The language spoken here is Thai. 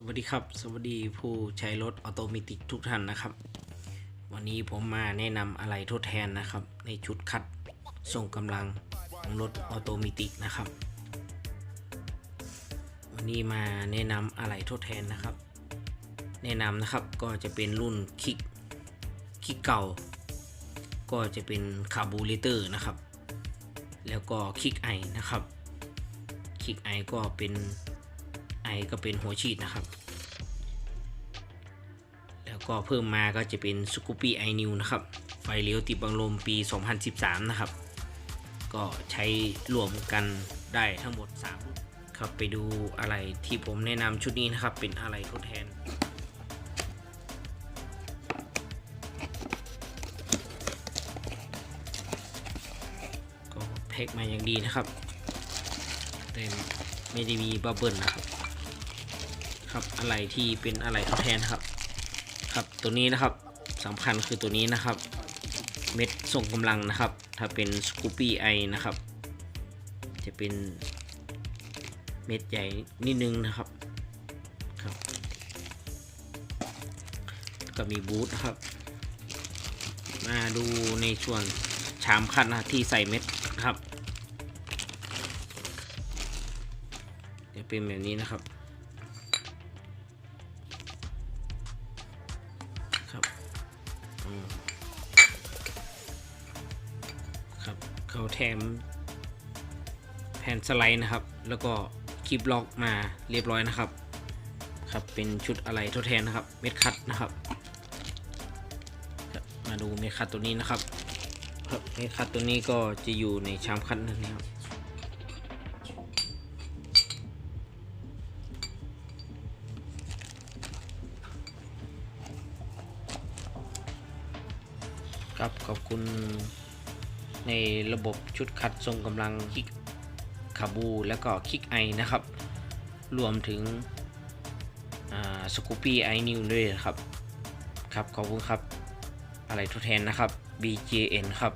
สวัสดีครับ สวัสดีผู้ใช้รถออโตเมติกทุกท่านนะครับ วันนี้ผมมาแนะนำอะไรทดแทนนะครับ ในชุดคัดส่งกำลังของรถออโตเมติกนะครับ วันนี้มาแนะนำอะไรทดแทนนะครับ แนะนำนะครับก็จะเป็นรุ่นคิกคิกเก่า ก็จะเป็นคาร์บูเรเตอร์นะครับ แล้วก็คิกไอนะครับ คิกไอก็เป็น ไอก็เป็นหัวฉีดนะครับ แล้วก็เพิ่มมาก็จะเป็น s c o o p y i New นะครับ ไฟเลี้ยวติดบังลมปี 2013 นะครับ ก็ใช้รวมกันได้ทั้งหมด 3 รุ่นครับไปดูอะไรที่ผมแนะนำชุดนี้นะครับ เป็นอะไรทดแทนก็แพ็กมาอย่างดีนะครับ แต่ไม่ได้มีบับเบิลนะครับ ครับอะไรที่เป็นอะไรทดแทนครับ ครับตัวนี้นะครับสำคัญคือตัวนี้นะครับ เม็ดส่งกำลังนะครับ ถ้าเป็น s c o o p y i นะครับ จะเป็นเม็ดใหญ่นิดนึงนะครับครับ ก็มีบูทนะครับ มาดูในส่วนชามคัดนะที่ใส่เม็ดครับจะเป็นแบบนี้นะครับ เขาแถมแผ่นสไลด์นะครับ แล้วก็คลิปล็อกมาเรียบร้อยนะครับ ครับเป็นชุดอะไรทดแทนนะครับ เม็ดคัดนะครับ มาดูเม็ดคัดตัวนี้นะครับ ครับเม็ดคัดตัวนี้ก็จะอยู่ในชามคัดนั่นนะครับครับขอบคุณ ในระบบชุดคัดทรงกำลังคิกคาบูและก็คิกไอนะครับ รวมถึงสกูปี้ไอนิวด้วยครับ ครับ ขอบคุณครับ อะไรทดแทนนะครับ BJN ครับ